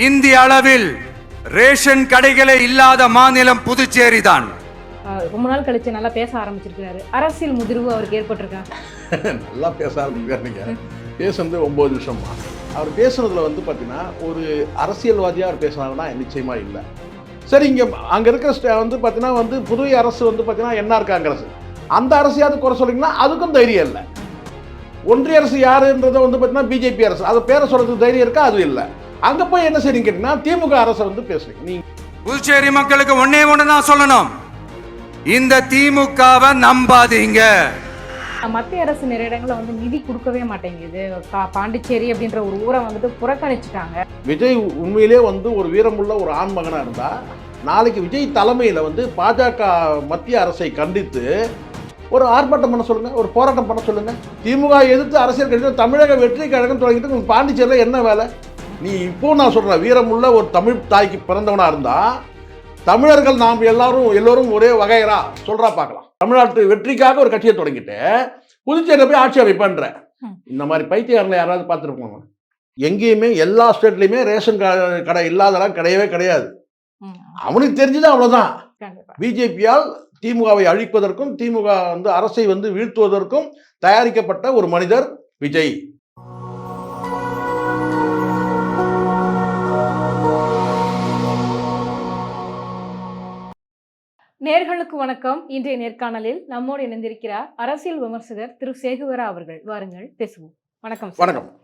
இந்திய அளவில் ரேஷன் கடைகளே இல்லாத மாநிலம் புதுச்சேரி தான் ரொம்ப நாள் கழிச்சு நல்லா பேச ஆரம்பிச்சிருக்காரு அரசியல் முதிர்வு அவருக்கு ஏற்பட்டிருக்கா? நல்லா பேச ஆரம்பிக்கிறார் நீங்கள் பேசுனது ஒம்பது நிமிஷமா அவர் பேசுனதுல வந்து பார்த்தீங்கன்னா ஒரு அரசியல்வாதியாக அவர் பேசினாருன்னா நிச்சயமா இல்லை. சரி இங்கே அங்கே இருக்கிற ஸ்ட- வந்து பார்த்தீங்கன்னா வந்து புதுவை அரசு வந்து பார்த்தீங்கன்னா என்ஆர் காங்கிரஸ் அந்த அரசையாவது குறை சொல்றீங்கன்னா அதுக்கும் தைரியம் இல்லை. ஒன்றிய அரசு யாருன்றதை வந்து பார்த்தீங்கன்னா பிஜேபி அரசு. அதை பேரை சொல்றதுக்கு தைரியம் இருக்கா? அது இல்லை. அங்கே போய் என்ன செய்றீங்க கேட்டிங்கன்னா திமுக அரசை வந்து பேசுறீங்க. நீங்க புதுச்சேரி மக்களுக்கு ஒன்னே ஒன்று தான் சொல்லணும். இந்த திமுகவை நம்பாதீங்க. மத்திய அரசு நிறைய இடங்களில் வந்து நிதி கொடுக்கவே மாட்டேங்குது. பா- பாண்டிச்சேரி அப்படின்ற ஒரு ஊரை வந்துட்டு புறக்கணிச்சுட்டாங்க. விஜய் உண்மையிலே வந்து ஒரு வீரமுள்ள ஒரு ஆண் மகனாக இருந்தால் நாளைக்கு விஜய் தலைமையில் வந்து பாஜக மத்திய அரசை கண்டித்து ஒரு ஆர்ப்பாட்டம் பண்ண சொல்லுங்கள் ஒரு போராட்டம் பண்ண சொல்லுங்கள் திமுக எதிர்த்து அரசியல் கட்சி தமிழக வெற்றி கழகம் தொடங்கிட்டு உங்களுக்கு பாண்டிச்சேரியில் என்ன வேலை? நீ இப்போ நான் சொல்கிறேன் வீரமுள்ள ஒரு தமிழ் தாய்க்கு பிறந்தவனாக இருந்தால் தமிழர்கள் நாம் எல்லாரும் எல்லோரும் ஒரே வகையரா சொல்கிறா பார்க்கலாம். தமிழ்நாட்டு வெற்றிக்காக ஒரு கட்சியை தொடங்கிட்டு புதுச்சேரியில் போய் ஆட்சி அமைப்பேன்ற. இந்த மாதிரி பைத்தியக்காரங்களை யாராவது பார்த்துருப்பாங்க எங்கேயுமே எல்லா ஸ்டேட்லேயுமே ரேஷன் கடை இல்லாதெல்லாம் கிடையவே கிடையாது. அவனுக்கு தெரிஞ்சது அவ்வளோதான் பிஜேபியால் திமுகவை அழிப்பதற்கும் திமுக வந்து அரசை வந்து வீழ்த்துவதற்கும் தயாரிக்கப்பட்ட ஒரு மனிதர் விஜய். நேர்களுக்கு வணக்கம். இன்றைய நேர்காணலில் நம்மோடு இணைந்திருக்கிறார் அரசியல் விமர்சகர் திரு சேகுவரா அவர்கள். வாருங்கள் பேசுவோம். வணக்கம். வணக்கம்.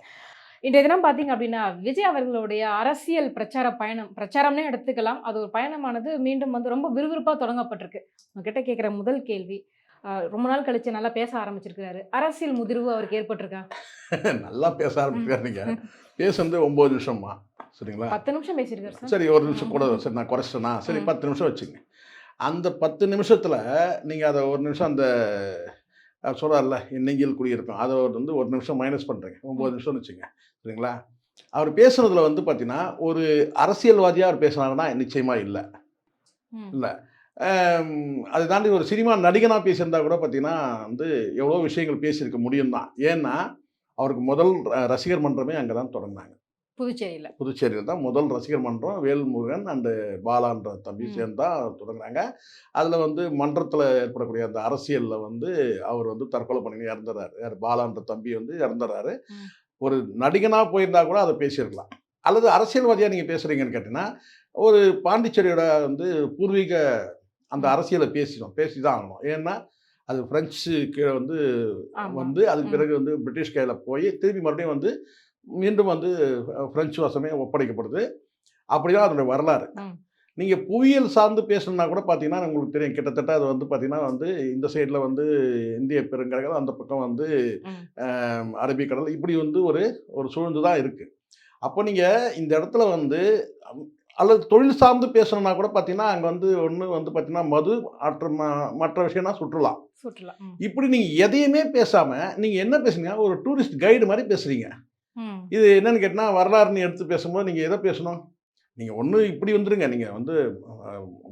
இன்றைய தினம் பார்த்தீங்க அப்படின்னா விஜய் அவர்களுடைய அரசியல் பிரச்சார பயணம் பிரச்சாரம்னே எடுத்துக்கலாம். அது ஒரு பயணமானது மீண்டும் வந்து ரொம்ப விறுவிறுப்பாக தொடங்கப்பட்டிருக்கு. உங்ககிட்ட கேட்குற முதல் கேள்வி ரொம்ப நாள் கழிச்சு நல்லா பேச ஆரம்பிச்சிருக்கிறாரு. அரசியல் முதிர்வு அவருக்கு ஏற்பட்டிருக்கா? நல்லா பேச ஆரம்பிச்சார் நீங்க. பேசுனது ஒம்பது நிமிஷமா சரிங்களா? பத்து நிமிஷம் பேசியிருக்காரு சார். ஒரு நிமிஷம் கூட சரி நான் குறைச்சிட்டேனா? சரி. பத்து நிமிஷம் வச்சுங்க. அந்த பத்து நிமிஷத்தில் நீங்கள் அதை ஒரு நிமிஷம் அந்த என் நெஞ்சில் குடியிருக்கும் அதை வந்து ஒரு நிமிஷம் மைனஸ் பண்ணுறேங்க ஒம்பது நிமிஷம்னு வச்சுங்க. சரிங்களா? அவர் பேசுனதுல வந்து பார்த்தீங்கன்னா ஒரு அரசியல்வாதியாக அவர் பேசுனாருன்னா நிச்சயமாக இல்லை. இல்லை. அதை தாண்டி ஒரு சினிமா நடிகனாக பேசியிருந்தா கூட பார்த்தீங்கன்னா வந்து எவ்வளோ விஷயங்கள் பேசியிருக்க முடியும் தான் ஏன்னா அவருக்கு முதல் ரசிகர் மன்றமே அங்கே தான் தொடங்கினாங்க. புதுச்சேரியில் புதுச்சேரியில் தான் முதல் ரசிகர் மன்றம் வேல்முருகன் அண்டு பாலான்ற தம்பி. சேர்ந்து தான் தொடங்குறாங்க அதில் வந்து மன்றத்தில் ஏற்படக்கூடிய அந்த அரசியலில் வந்து அவர் வந்து தற்கொலை பண்ணி இறந்துறாரு யார் பாலான்ற தம்பி வந்து இறந்துறாரு. ஒரு நடிகனாக போயிருந்தா கூட அதை பேசியிருக்கலாம் அல்லது அரசியல்வாதியாக நீங்கள் பேசுகிறீங்கன்னு கேட்டிங்கன்னா ஒரு பாண்டிச்சேரியோட வந்து பூர்வீக அந்த. அரசியலை பேசினோம் பேசி தான் ஆகணும் ஏன்னா அது பிரெஞ்சு கீழே வந்து. வந்து அதுக்கு. பிறகு வந்து பிரிட்டிஷ் கையில் போய் திருப்பி மறுபடியும் வந்து மீண்டும் வந்து பிரெஞ்சு வசமே ஒப்படைக்கப்படுது. அப்படிதான் அதனுடைய வரலாறு. நீங்கள் புவியியல் சார்ந்து பேசணும்னா கூட பார்த்தீங்கன்னா உங்களுக்கு தெரியும். கிட்டத்தட்ட அது வந்து பார்த்தீங்கன்னா வந்து இந்த சைடில் வந்து இந்திய பெருங்கடல் அந்த பக்கம் வந்து அரபிக்கடல் இப்படி வந்து ஒரு ஒரு சூழ்ந்து தான் இருக்குது அப்போ நீங்கள் இந்த இடத்துல வந்து அல்லது தொழில் சார்ந்து பேசணும்னா கூட பார்த்தீங்கன்னா அங்கே வந்து ஒன்று வந்து பார்த்தீங்கன்னா மது மற்ற ம- மற்ற விஷயம்னா சுற்றுலா. சுற்றுலா. இப்படி நீங்கள் எதையுமே பேசாமல் நீங்கள் என்ன பேசுறீங்க? ஒரு டூரிஸ்ட் கைடு மாதிரி பேசுகிறீங்க. இது என்னன்னு கேட்டால் வரலாறுன்னு எடுத்து பேசும்போது நீங்கள் எதை பேசணும்? நீங்கள் ஒன்று இப்படி வந்துருங்க. நீங்கள் வந்து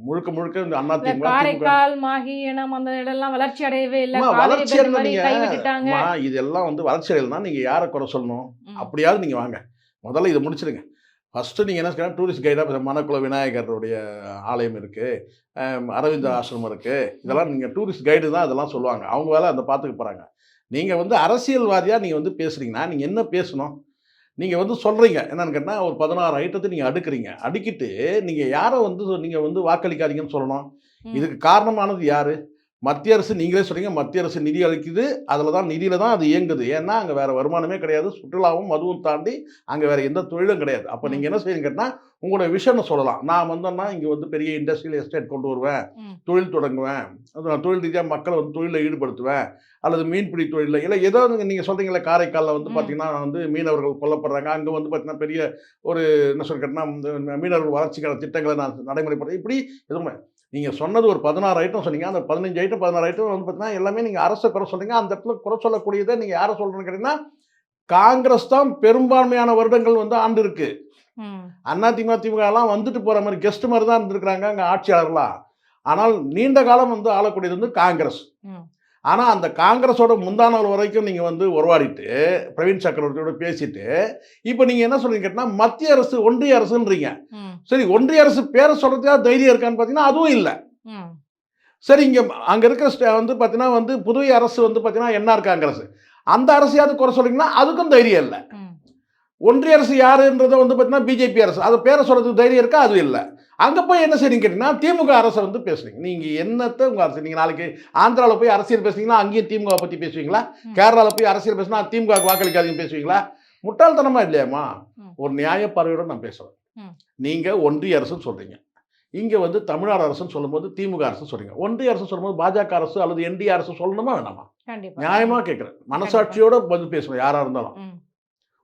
முழுக்க முழுக்க இந்த அண்ணா திமுக காரைக்கால் மாஹி ஏனம் அந்த இடம்லாம் வளர்ச்சி அடையவே இல்ல. வளர்ச்சி நீங்க. அம்மா, இதெல்லாம் வந்து வளர்ச்சி அடையலைன்னா நீங்கள் யாரை குறை சொல்லணும். அப்படியாவது நீங்கள் வாங்க. முதல்ல இதை முடிச்சிடுங்க ஃபஸ்ட்டு நீங்கள் என்ன செய்யலாம் டூரிஸ்ட் கைடாக மணக்குள விநாயகருடைய ஆலயம் இருக்குது அரவிந்த ஆசிரமம் இருக்குது இதெல்லாம் நீங்கள் டூரிஸ்ட் கைடு தான் இதெல்லாம் சொல்லுவாங்க. அவங்க வேலை அந்த பார்த்துக்க போகிறாங்க நீங்கள் வந்து அரசியல்வாதியாக நீங்கள் வந்து பேசுகிறீங்கன்னா நீங்கள் என்ன பேசணும்? நீங்கள் வந்து சொல்கிறீங்க என்னன்னு கேட்டால் ஒரு பதினாறு ஐட்டத்தை நீங்கள் அடுக்குறீங்க. அடுக்கிட்டு நீங்கள் யாரை வந்து நீங்கள் வந்து வாக்களிக்காதீங்கன்னு சொல்லணும். இதுக்கு காரணமானது யாரு? மத்திய அரசு நீங்களே சொல்றீங்க மத்திய அரசு நிதி அளிக்குது அதில் தான் நிதியில தான் அது இயங்குது ஏன்னா அங்கே வேற வருமானமே கிடையாது சுற்றுலாவும் மதுவும் தாண்டி அங்கே வேற எந்த தொழிலும் கிடையாது அப்போ. நீங்கள் என்ன செய்யுங்க கேட்டால் உங்களோட விஷயம் சொல்லலாம் நான் வந்தேன்னா இங்கே வந்து பெரிய இண்டஸ்ட்ரியல் எஸ்டேட் கொண்டு வருவேன். தொழில் தொடங்குவேன் தொழில் ரீதியாக மக்களை வந்து தொழிலில் ஈடுபடுத்துவேன் அல்லது மீன்பிடி தொழிலில் இல்லை ஏதோ நீங்கள் சொல்கிறீங்களே காரைக்காலில் வந்து. பார்த்தீங்கன்னா வந்து மீனவர்கள் கொல்லப்படுறாங்க அங்கே வந்து பார்த்தீங்கன்னா பெரிய ஒரு என்ன சொல்ல கேட்டால் மீனவர்கள் வளர்ச்சிக்கான திட்டங்களை நான் நடைமுறைப்படுத்த இப்படி எதுவுமே நீங்கள் சொன்னது ஒரு பதினாறு ஐட்டம் சொன்னீங்க. அந்த பதினஞ்சு ஐட்டம் பதினாறு ஐட்டம் வந்து பார்த்தீங்கன்னா எல்லாமே நீங்கள் அரசை குறை சொல்றீங்க. அந்த இடத்துல குறை சொல்லக்கூடியதை நீங்கள் யாரை சொல்கிறேன்னு கேட்டிங்கன்னா காங்கிரஸ் தான் பெரும்பான்மையான வருடங்கள் வந்து ஆண்டு இருக்கு. அண்ணா திமுக எல்லாம் வந்துட்டு போகிற மாதிரி கெஸ்ட் மாதிரி தான் இருந்திருக்கிறாங்க அங்கே ஆட்சியாளர்களாக ஆனால் நீண்ட காலம் வந்து ஆளக்கூடியது வந்து காங்கிரஸ். ஆனால் அந்த காங்கிரஸோட முந்தானவர் வரைக்கும் நீங்கள் வந்து உருவாடிட்டு பிரவீன் சக்கரவர்த்தியோட பேசிட்டு இப்போ நீங்கள் என்ன சொல்றீங்க கேட்டால் மத்திய அரசு ஒன்றிய அரசுன்றீங்க. சரி ஒன்றிய அரசு பேரை சொல்கிறதுக்காக தைரியம் இருக்கான்னு பார்த்தீங்கன்னா அதுவும் இல்லை. சரி இங்கே அங்கே இருக்கிற வந்து பார்த்தீங்கன்னா வந்து புதுவை அரசு வந்து பார்த்தீங்கன்னா என்ஆர் காங்கிரஸ். அந்த அரசையாவது குறை சொல்றீங்கன்னா அதுக்கும் தைரியம் இல்லை. ஒன்றிய அரசு யாருன்றதை வந்து பார்த்தீங்கன்னா பிஜேபி அரசு. அது பேரை சொல்கிறதுக்கு தைரியம் இருக்கா? அது இல்லை. அங்கே போய் என்ன செய்றீங்க கேட்டிங்கன்னா திமுக அரசை வந்து பேசுறீங்க. நீங்கள் என்னத்தை உங்கள் அரசு நீங்கள் நாளைக்கு ஆந்திராவில் போய் அரசியல் பேசுனீங்கன்னா அங்கேயும் திமுக பற்றி பேசுவீங்களா. கேரளாவில் போய் அரசியல் பேசினா திமுக வாக்களிக்காதீங்க பேசுவீங்களா? முட்டாள்தனமா இல்லையாம்மா. ஒரு நியாய பார்வையோட நான் பேசுகிறேன். நீங்கள் ஒன்றிய அரசுன்னு சொல்கிறீங்க இங்கே வந்து தமிழ்நாடு அரசுன்னு சொல்லும்போது திமுக அரசு சொல்கிறீங்க ஒன்றிய அரசு சொல்லும்போது பாஜக அரசு அல்லது என்டிஏ அரசு சொல்லணுமா வேணாமா? நியாயமாக கேட்குறேன் மனசாட்சியோட பதில் பேசணும் யாராக இருந்தாலும்.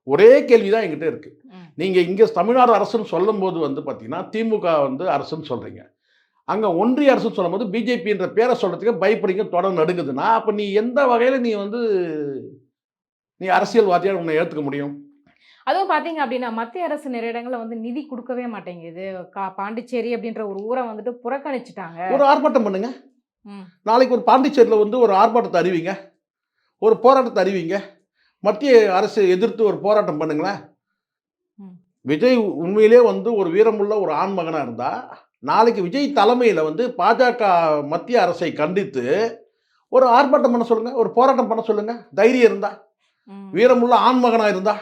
ஒரே கேள்வி தான் என்கிட்ட இருக்கு. ம். நீங்க இங்க தமிழ்நாடு அரசுன்னு சொல்லும்போது வந்து பாத்தீங்கன்னா திமுக வந்து அரசுன்னு சொல்றீங்க. அங்க ஒன்றிய அரசுன்னு சொல்லும்போது பிஜேபின்ற பேரை சொல்றதுக்கு பயப்படுறீங்க தொடர்ந்து நடுங்குதுன்னா அப்ப நீ எந்த வகையில நீ வந்து நீ அரசியல்வாதியா உன்னை ஏத்துக்க முடியும்? அதுவும் பாத்தீங்க அப்படின்னா மத்திய அரசு நிறைய இடங்கள்ல வந்து நிதி கொடுக்கவே மாட்டேங்குது. கா- பாண்டிச்சேரி அப்படின்ற ஒரு ஊரை வந்துட்டு புறக்கணிச்சுட்டாங்க. ஒரு ஆர்ப்பாட்டம் பண்ணுங்க. நாளைக்கு ஒரு பாண்டிச்சேரியில் வந்து ஒரு ஆர்ப்பாட்டத்தை அறிவிங்க. ஒரு போராட்டத்தை அறிவிங்க. மத்திய அரசு எதிர்த்து ஒரு போராட்டம் பண்ணுங்களேன். விஜய் உண்மையிலே வந்து ஒரு வீரமுள்ள ஒரு ஆண்மகனாக இருந்தால் நாளைக்கு விஜய் தலைமையில் வந்து பாஜக மத்திய அரசை கண்டித்து ஒரு ஆர்ப்பாட்டம் பண்ண சொல்லுங்க ஒரு போராட்டம் பண்ண சொல்லுங்க. தைரியம் இருந்தா. வீரமுள்ள ஆண்மகனாக இருந்தா.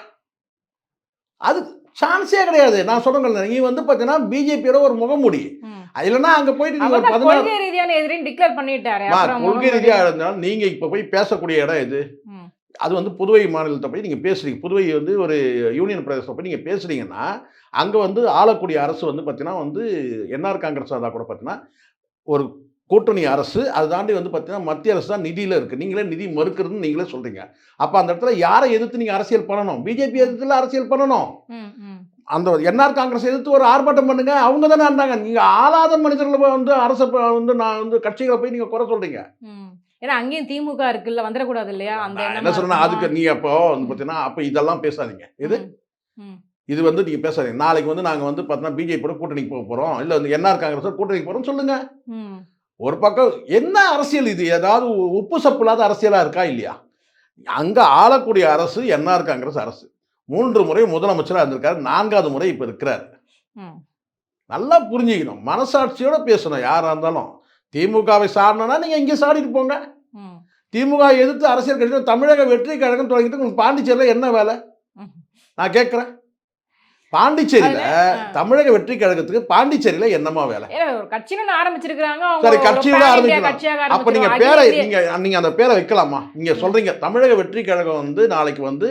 அது சான்ஸே கிடையாது. நான் சொல்றேன் நீ வந்து பார்த்தீங்கன்னா பிஜேபியோட ஒரு முகமூடி. இல்லைன்னா அங்கே போயிட்டு நீங்க அவர் ஒரு தான் பதினாறு கொள்கை ரீதியாக இருந்தாலும் நீங்க இப்ப போய் பேசக்கூடிய இடம் இது. அது வந்து புதுவை மாநிலத்தை போய் நீங்கள் பேசுறீங்க. புதுவை வந்து ஒரு யூனியன் பிரதேசத்தை போய் நீங்கள் பேசுறீங்கன்னா அங்கே வந்து ஆளக்கூடிய அரசு வந்து பார்த்தீங்கன்னா வந்து என்ஆர் காங்கிரஸ் இருந்தால் கூட பார்த்தீங்கன்னா ஒரு கூட்டணி அரசு அது தாண்டி வந்து பார்த்தீங்கன்னா மத்திய அரசு தான் நிதியில் இருக்குது நீங்களே நிதி மறுக்கிறதுன்னு நீங்களே சொல்கிறீங்க அப்போ அந்த இடத்துல யாரை எதிர்த்து நீங்கள் அரசியல் பண்ணணும்? பிஜேபி எதிர்த்துல அரசியல் பண்ணணும். அந்த என்ஆர் காங்கிரஸ் எதிர்த்து ஒரு ஆர்ப்பாட்டம் பண்ணுங்க அவங்க தானே இருந்தாங்க. நீங்கள் ஆளாத மனிதர்களை போய் வந்து அரசை வந்து நான் வந்து கட்சிகளை போய் நீங்கள் குறை சொல்கிறீங்க ம். ஏன்னா அங்கேயும் திமுக இருக்குல்ல வந்துடக்கூடாது இல்லையா? அந்த என்ன இருக்குமா? அதுக்கு நீ அப்போ வந்து பார்த்தீங்கன்னா அப்போ இதெல்லாம் பேசாதீங்க. இது. இது வந்து நீங்கள் பேசாதீங்க. நாளைக்கு வந்து நாங்கள் வந்து பார்த்தீங்கன்னா பிஜேபியோட கூட்டணிக்கு போக போகிறோம் இல்லை வந்து என்ஆர் காங்கிரஸ் கூட்டணிக்கு போகிறோம் சொல்லுங்க. ஒரு பக்கம் என்ன அரசியல் இது? ஏதாவது உப்பு சப்பு இல்லாத அரசியலாக இருக்கா இல்லையா? அங்கே ஆளக்கூடிய அரசு என்ஆர் காங்கிரஸ் அரசு. மூன்று முறை முதலமைச்சராக இருந்திருக்காரு நான்காவது முறை இப்போ இருக்கிறார். நல்லா புரிஞ்சுக்கணும். மனசாட்சியோட பேசணும். யாராக இருந்தாலும். திமுகவை சாடணும்னா நீங்கள் இங்கே சாடிட்டு போங்க. திமுக எதிர்த்து அரசியல் கட்சி தமிழக வெற்றி கழகம் தொடங்கிட்டு உங்களுக்கு பாண்டிச்சேரியில் என்ன வேலை. நான் கேட்குறேன். பாண்டிச்சேரியில். தமிழக வெற்றி கழகத்துக்கு பாண்டிச்சேரியில் என்னமா வேலை? ஒண்ணு ஆரம்பிச்சிருக்காங்க சரி, India ஆரம்பிக்கலாம். அப்ப நீங்க. பேரை நீங்க நீங்க அந்த பேரை வைக்கலாமா? நீங்க சொல்றீங்க தமிழக வெற்றி கழகம் வந்து நாளைக்கு வந்து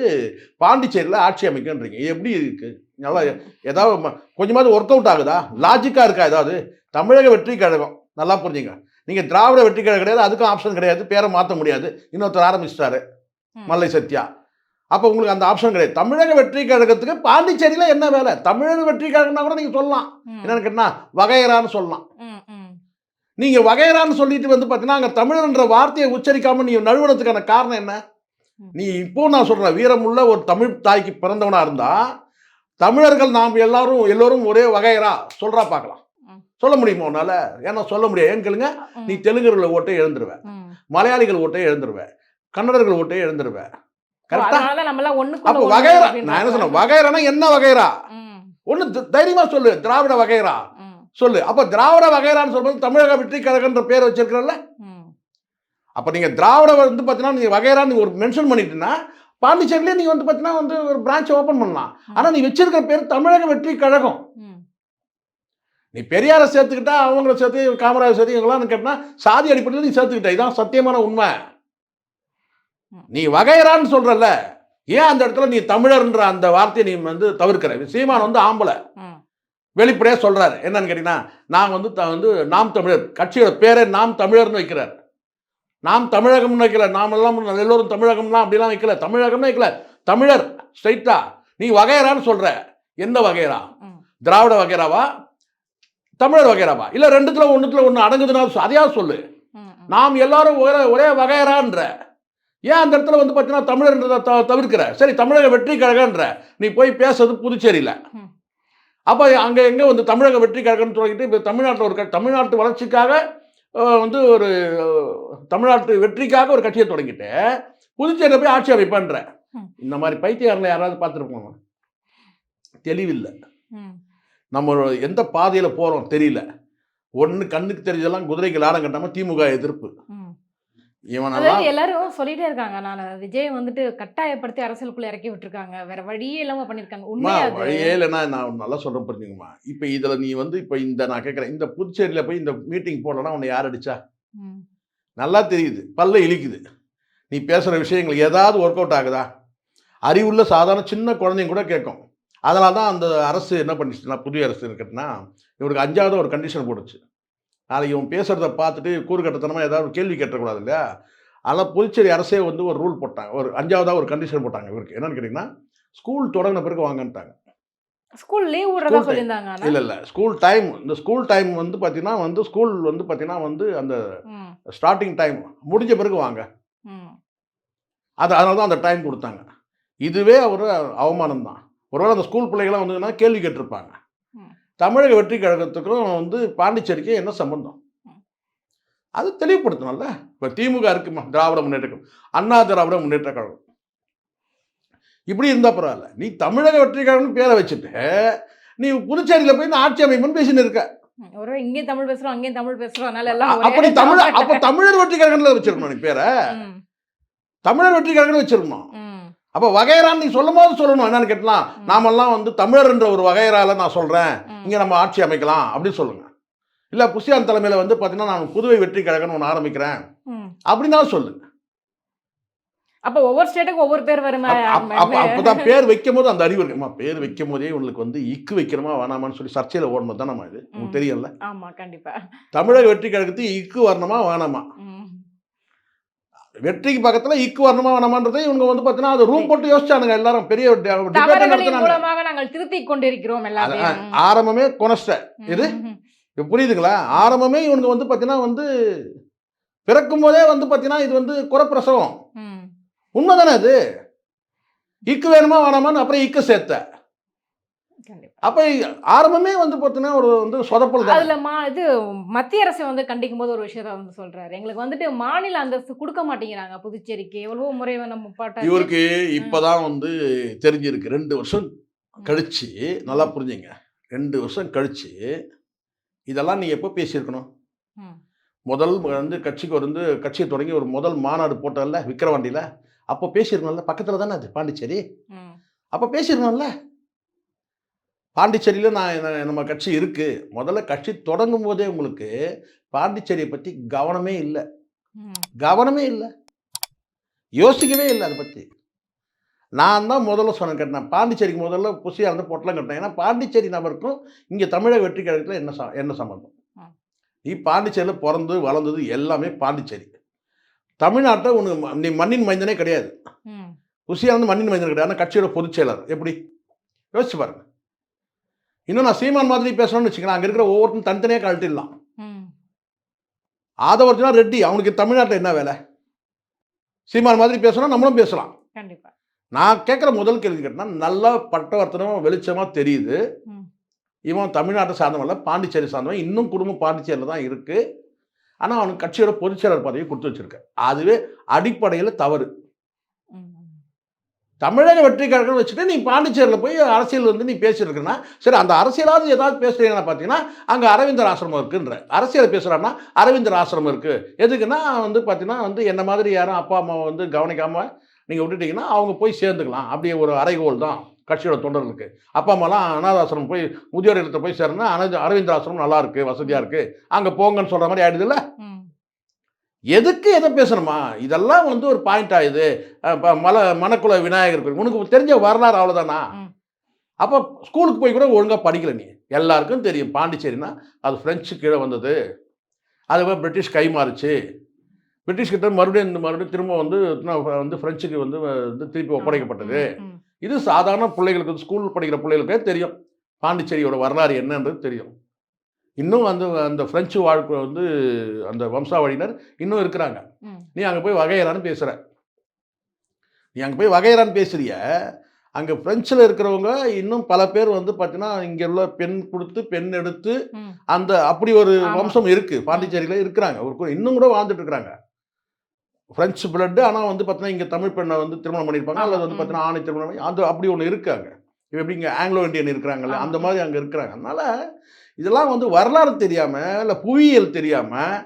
பாண்டிச்சேரியில் ஆட்சி அமைக்குன்றீங்க இது எப்படி இருக்கு? நல்லா ஏதாவது கொஞ்சமாவது ஒர்க் அவுட் ஆகுதா? லாஜிக்கா இருக்கா ஏதாவது? தமிழக வெற்றி கழகம் நல்லா புரிஞ்சுங்க. நீங்க திராவிட வெற்றி கழகம் கிடையாது அதுக்கும் ஆப்ஷன் கிடையாது பேரை மாற்ற முடியாது. இன்னொருத்தர் ஆரம்பிச்சிட்டாரு. மல்லை சத்யா. அப்போ உங்களுக்கு அந்த ஆப்ஷன் கிடையாது. தமிழக வெற்றி கழகத்துக்கு பாண்டிச்சேரியில் என்ன வேலை? தமிழக வெற்றி கழகம்னா கூட நீங்க சொல்லலாம். என்னன்னு கேட்டா வகையறான்னு சொல்லலாம். ம், ம். நீங்க வகையறான்னு சொல்லிட்டு வந்து பார்த்தீங்கன்னா அங்கே தமிழர்ன்ற வார்த்தையை உச்சரிக்காம நீ நழுவனத்துக்கான காரணம் என்ன. நீ இப்போ நான் சொல்றேன் வீரமுள்ள ஒரு தமிழ் தாய்க்கு பிறந்தவனா இருந்தா தமிழர்கள் நாம் எல்லாரும் எல்லோரும் ஒரே வகையறா சொல்றா பார்க்கலாம். சொல்ல முடியுமா உன்னால? ஏன்னா சொல்ல முடியாது. ஏன்னு கேளுங்க. நீ தெலுங்குல ஓட்டை எழுந்துருவ. ம். மலையாளிகள் ஓட்டை எழுந்துருவ. கன்னடர்கள் ஓட்டை எழுந்துருவ. ஓ, கரெக்டா அப்போ ஒண்ணு அப்படின்ற நான் என்ன சொன்னேன். வகையறானா என்ன ம், ஒன்று தைரியமா சொல்லு. திராவிட ம், சொல்லு. அப்ப திராவிட வகையறான்னு சொல்லும்போது தமிழக வெற்றி கழகன்ற பேர் வச்சிருக்கிறல்ல. அப்போ நீங்கள் திராவிட வந்து பார்த்தீங்கன்னா நீங்கள் வகையறான்னு நீ ஒரு மென்ஷன் பண்ணிட்டீங்கன்னா பாண்டிச்சேரியிலே நீ வந்து பார்த்தீங்கன்னா வந்து ஒரு பிரான்ச் ஓப்பன் பண்ணலாம். ஆனால் நீ வச்சிருக்கிற பேர் தமிழக வெற்றி கழகம். நீ பெரியாரை சேர்த்துக்கிட்டா அவங்கள சேர்த்து காமராஜர் சேர்த்து இவங்களாம் கேட்டா சாதி அடிப்படையில் நீ சேர்த்துக்கிட்ட. இதான் சத்தியமான உண்மை. நீ வகையறான்னு சொல்றல்ல. ஏன் அந்த இடத்துல நீ தமிழர்ன்ற அந்த வார்த்தையை நீ வந்து தவிர்க்கிற? சீமான் வந்து ஆம்பளை. வெளிப்படையாக சொல்றாரு. என்னன்னு கேட்டீங்கன்னா நான் வந்து த- வந்து நாம் தமிழர். கட்சியோட பேரே நாம் தமிழர்னு வைக்கிறார். நாம் தமிழகம்னு வைக்கல. நாம் எல்லாம் எல்லோரும் தமிழகம்லாம் அப்படிலாம் வைக்கல. தமிழகம்னு வைக்கல. தமிழர் ஸ்ட்ரைட்டா. நீ வகையறான்னு சொல்ற. எந்த வகையறா? ம். திராவிட வகையறாவா? தமிழர் வகையறாவா? இல்ல ரெண்டுத்துல ஒண்ணுத்துல ஒண்ணு அடங்குதுன்னா அதையாவது சொல்லு. நாம் எல்லாரும் ஒரே ஒரே வகையறான்ற. ஏன் அந்த இடத்துல வந்து பார்த்தீங்கன்னா தமிழர்ன்றதை தவிர்க்கிற? சரி தமிழக வெற்றி கழகன்ற நீ போய் பேசுறது புதுச்சேரியில். அப்போ அங்கே எங்கே வந்து தமிழக வெற்றி கழகம்னு சொல்லிட்டு இப்போ தமிழ்நாட்டில் ஒரு தமிழ்நாட்டு வளர்ச்சிக்காக வந்து ஒரு தமிழ்நாட்டு வெற்றிக்காக ஒரு கட்சியை தொடங்கிட்டு புதுச்சேரியில் போய் ஆட்சி அமைப்பேன்ற. இந்த மாதிரி பைத்தியக்காரங்களை யாராவது பார்த்துருப்போம்? தெளிவில்லை. நம்ம எந்த பாதையில் போகிறோம் தெரியல. ஒன்று கண்ணுக்கு தெரிஞ்சதெல்லாம் குதிரைக்கு லாடம் கட்டாமல் திமுக எதிர்ப்பு. எல்லாரும் சொல்லிட்டே இருக்காங்க. நான் விஜய் வந்துட்டு கட்டாயப்படுத்தி அரசியலுக்குள்ள இறக்கி விட்டுருக்காங்க. வேற வழியே இல்லாம பண்ணிருக்காங்க. அது? வழியே இல்லைன்னா நான் நல்லா சொல்கிறேன் புரிஞ்சுங்கம்மா இப்போ இதில் நீ வந்து இப்போ இந்த நான் கேட்குறேன். இந்த புதுச்சேரியில் போய் இந்த மீட்டிங் போடலன்னா உன்னை யார் அடிச்சா. நல்லா தெரியுது. பல்ல இழிக்குது. நீ பேசுகிற விஷயங்கள் ஏதாவது ஒர்க் அவுட் ஆகுதா? அறிவுள்ள சாதாரண சின்ன குழந்தைங்க கூட கேட்கும். அதனால தான் அந்த அரசு என்ன பண்ணிச்சுன்னா புதிய அரசு இருக்கட்டுனா இவருக்கு அஞ்சாவது ஒரு கண்டிஷன் போட்டுச்சு. நாளைக்கு இவன் பேசுகிறத பார்த்துட்டு கூறுகட்டத்தனமாக ஏதாவது கேள்வி கேட்டக்கூடாது இல்லையா? அதனால் புதுச்சேரி அரசே வந்து ஒரு ரூல் போட்டாங்க. ஒரு அஞ்சாவதாக ஒரு கண்டிஷன் போட்டாங்க இவருக்கு. என்னன்னு கேட்டிங்கன்னா ஸ்கூல் தொடங்கின பிறகு வாங்கன்ட்டாங்க. ஸ்கூல் லீவ் விடுறதா. சொல்லியிருந்தாங்க இல்லை இல்லை. ஸ்கூல் டைம் இந்த ஸ்கூல் டைம் வந்து பார்த்தீங்கன்னா வந்து ஸ்கூல் வந்து பார்த்தீங்கன்னா வந்து அந்த. ஸ்டார்டிங் டைம் முடிஞ்ச பிறகு வாங்க. அது அதனால தான் அந்த டைம் கொடுத்தாங்க. இதுவே ஒரு அவமானம் தான் ஒருவேளை அந்த ஸ்கூல் பிள்ளைகளாம் வந்ததுன்னா கேள்வி கேட்டிருப்பாங்க. தமிழக வெற்றி கழகத்துக்கும் வந்து பாண்டிச்சேரிக்கும் என்ன சம்பந்தம். அது தெளிவுபடுத்தணும்ல. இப்போ திமுக இருக்குமா? திராவிட முன்னேற்ற கழகம். அண்ணா திராவிட முன்னேற்ற கழகம். இப்படி இருந்தால் பரவாயில்ல. நீ தமிழக வெற்றி கழகம்னு பேரை வச்சுட்டு நீ புதுச்சேரியில் போய் நான் ஆட்சி அமைப்புன்னு பேசின்னு இருக்க. ஒருவேளை இங்கேயும் தமிழ் பேசுறோம் அங்கேயும் தமிழ் பேசுறோம். அதனால எல்லாம் ஒரே அப்படி தமிழ் அப்போ தமிழர் வெற்றி கழகம்ல வச்சிருக்கணும் நீ பேரை. தமிழர் வெற்றி கழகம்னு வச்சிருக்கணும். அப்போ வகையறான்னு நீ சொல்லும் போது சொல்லணும். என்னன்னு கேட்டலாம். நாமெல்லாம் வந்து தமிழர் என்ற ஒரு வகையறால நான் சொல்றேன். இங்க நம்ம ஆட்சி அமைக்கலாம் அப்படின்னு சொல்லுங்க. இல்ல புசியான் தலைமையில வந்து பாத்தீங்கன்னா நான் புதுவை வெற்றி கழகம்னு ஒன்று ஆரம்பிக்கிறேன். ம். அப்படின்னா சொல்லுங்க அப்ப ஒவ்வொரு ஸ்டேட்டுக்கும் ஒவ்வொரு பேர் வருமா? அப்ப- அப்ப- அப்ப- அப்பதான் பேர் வைக்கும் போது அந்த அறிவு இருக்குமா? பேர் வைக்கும் போதே உங்களுக்கு வந்து இக்கு வைக்கணுமா வேணாமான்னு சொல்லி சர்ச்சையில ஓடணும் தான் நம்ம இது? உங்களுக்கு. தெரியல ஆமா கண்டிப்பா. தமிழக வெற்றி கழகத்துக்கு இக்கு வரணுமா வேணாமா. வெற்றிக்கு பக்கத்துல இக்கு வரணுமா வேணாமான்றதை இவங்க வந்து பாத்தீங்கன்னா அது ரூம் போட்டு யோசிச்சானுங்க எல்லாரும். பெரிய மூலமாக நாங்கள் திருத்திக் கொண்டிருக்கிறோம் ஆரம்பமே கொனஸ்ட. இது? புரியுதுங்களா? ஆரம்பமே இவனுங்க வந்து பார்த்தீங்கன்னா வந்து பிறக்கும் போதே வந்து பார்த்தீங்கன்னா இது வந்து குறப்பிரசவம். உண்மைதானே அது? இக்கு வேணுமா வேணாமான்னு அப்புறம் இக்கு சேர்த்த. அப்போ ஆரம்பமே வந்து பார்த்தீங்கன்னா ஒரு வந்து சொதப்பல் தான்? அதுல மா இது மத்திய அரசு வந்து கண்டிக்கும் போது ஒரு விஷயத்த வந்து சொல்றாரு. எங்களுக்கு வந்துட்டு மாநில அந்தஸ்து கொடுக்க மாட்டேங்கிறாங்க புதுச்சேரிக்கு. எவ்வளவோ முறை நம்ம பாட்டாச்சு இவருக்கு இப்போதான் வந்து தெரிஞ்சிருக்கு. ரெண்டு வருஷம் கழிச்சு நல்லா புரிஞ்சுங்க. ரெண்டு வருஷம் கழிச்சு இதெல்லாம் நீ எப்போ பேசியிருக்கணும். முதல் வந்து கட்சிக்கு வந்து கட்சியை தொடங்கி ஒரு முதல் மாநாடு போட்டல விக்கிரவாண்டியில். அப்போ பேசியிருக்கணும்ல பக்கத்தில் தானே அது பாண்டிச்சேரி. அப்போ பேசியிருக்கணும்ல. பாண்டிச்சேரியில் நான் நம்ம கட்சி இருக்குது முதல்ல கட்சி தொடங்கும் போதே உங்களுக்கு பாண்டிச்சேரியை பற்றி கவனமே இல்லை. கவனமே இல்லை. யோசிக்கவே இல்லை அதை பற்றி நான் தான் முதல்ல சொன்னேன் கேட்டேன் பாண்டிச்சேரிக்கு முதல்ல புசியாக இருந்து பொட்டலம் கட்டினேன். ஏன்னா பாண்டிச்சேரி நபருக்கும் இங்கே தமிழக வெற்றி கழகத்தில் என்ன ச- என்ன சம்பந்தம். நீ பாண்டிச்சேரியில் பிறந்து வளர்ந்தது எல்லாமே பாண்டிச்சேரி. தமிழ்நாட்டை உனக்கு நீ மண்ணின் மைந்தனே கிடையாது. புசியாக வந்து மண்ணின் மைந்தன் கிடையாது. ஆனால் கட்சியோட பொதுச் செயலர் எப்படி? யோசிச்சு பாருங்க. இன்னும் நான் சீமான் மாதிரி பேசணும்னு வச்சுக்கலாம் அங்கே இருக்கிற ஒவ்வொருத்தரும் தனித்தனியாக கழட்டிடலாம். ஆதவர்ஜுனா ரெட்டி அவனுக்கு தமிழ்நாட்டில் என்ன வேலை? சீமான் மாதிரி பேசணும் நம்மளும் பேசலாம். கண்டிப்பா. நான் கேட்குற முதல் கேள்வி கேட்டேன்னா நல்லா பட்டவர்த்தனம் வெளிச்சமாக தெரியுது. இவன் தமிழ்நாட்டை சார்ந்தவன் இல்ல, பாண்டிச்சேரி சார்ந்தவன். இன்னும் குடும்பம் பாண்டிச்சேரியில் தான் இருக்குது ஆனால் அவனுக்கு கட்சியோட பொதுச்செயலர் பதவி கொடுத்து வச்சிருக்க அதுவே அடிப்படையில் தவறு. தமிழக வெற்றி கழகம் வச்சுட்டு நீ பாண்டிச்சேரியில் போய் அரசியல் வந்து நீ பேசியிருக்குன்னா சரி அந்த அரசியலாவது ஏதாவது பேசுறீங்கன்னா பார்த்தீங்கன்னா அங்கே அரவிந்தர் ஆசிரமம் இருக்குன்ற. அரசியல் பேசுகிறான்னா அரவிந்தர் ஆசிரமம் இருக்குது எதுக்குன்னா வந்து பார்த்தீங்கன்னா வந்து என்ன மாதிரி யாரும் அப்பா அம்மாவை வந்து கவனிக்காமல் நீங்கள் விட்டுட்டீங்கன்னா அவங்க போய் சேர்ந்துக்கலாம். அப்படியே ஒரு அறைகோல் தான் கட்சியோட தொண்டர்களுக்கு அப்பா அம்மாலாம் அனாதாசிரமம் போய் முதியோர் இடத்துல போய் சேரணும்னா அனஜ அரவிந்தர் ஆசிரமம் நல்லா இருக்குது வசதியாக இருக்குது அங்கே போங்கன்னு சொல்கிற மாதிரி ஆகிடுது இல்லை? எதுக்கு எதை பேசணுமா? இதெல்லாம் வந்து ஒரு பாயிண்ட் ஆகுது மல மணக்குல விநாயகர் கோயில். உனக்கு தெரிஞ்ச வரலாறு அவ்வளோதானா. அப்போ ஸ்கூலுக்கு போய் கூட ஒழுங்காக படிக்கல நீ. எல்லாருக்கும் தெரியும். பாண்டிச்சேரினா அது ஃப்ரெஞ்சு கீழே வந்தது. அதுக்கப்புறம் பிரிட்டிஷ் கை மாறுச்சு. பிரிட்டிஷ் கிட்ட மறுபடியும் இந்த மறுபடியும் திரும்ப வந்து வந்து ஃப்ரெஞ்சுக்கு வந்து வந்து திருப்பி ஒப்படைக்கப்பட்டது. இது சாதாரண பிள்ளைகளுக்கு ஸ்கூல் படிக்கிற பிள்ளைகளுக்கே தெரியும். பாண்டிச்சேரியோட வரலாறு என்னன்றது தெரியும். இன்னும் அந்த அந்த பிரெஞ்சு வாழ்க்கை வந்து அந்த வம்சாவளியினர் இன்னும் இருக்கிறாங்க. நீ அங்கே போய் வகையறான்னு பேசுகிற நீ அங்கே போய் வகையறான்னு பேசுறிய அங்கே பிரெஞ்சில் இருக்கிறவங்க இன்னும் பல பேர் வந்து பார்த்தீங்கன்னா இங்கே உள்ள பெண் கொடுத்து பெண் எடுத்து. அந்த அப்படி ஒரு. வம்சம் இருக்கு பாண்டிச்சேரியில் இருக்கிறாங்க ஒரு இன்னும் கூட வாழ்ந்துட்டு இருக்கிறாங்க பிரெஞ்சு பிளட்டு ஆனால் வந்து பார்த்தீங்கன்னா இங்கே தமிழ் பெண்ணை வந்து திருமணம் பண்ணியிருப்பாங்க அல்லது வந்து. பார்த்தீங்கன்னா ஆணை திருமணம் பண்ணி அந்த அப்படி ஒன்று இருக்காங்க இப்போ எப்படி இங்கே ஆங்கிலோ இந்தியன் இருக்கிறாங்கல்ல. அந்த மாதிரி அங்கே இருக்கிறாங்க அதனால இதெல்லாம் வந்து வரலாறு தெரியாமல் இல்லை புவியியல் தெரியாமல்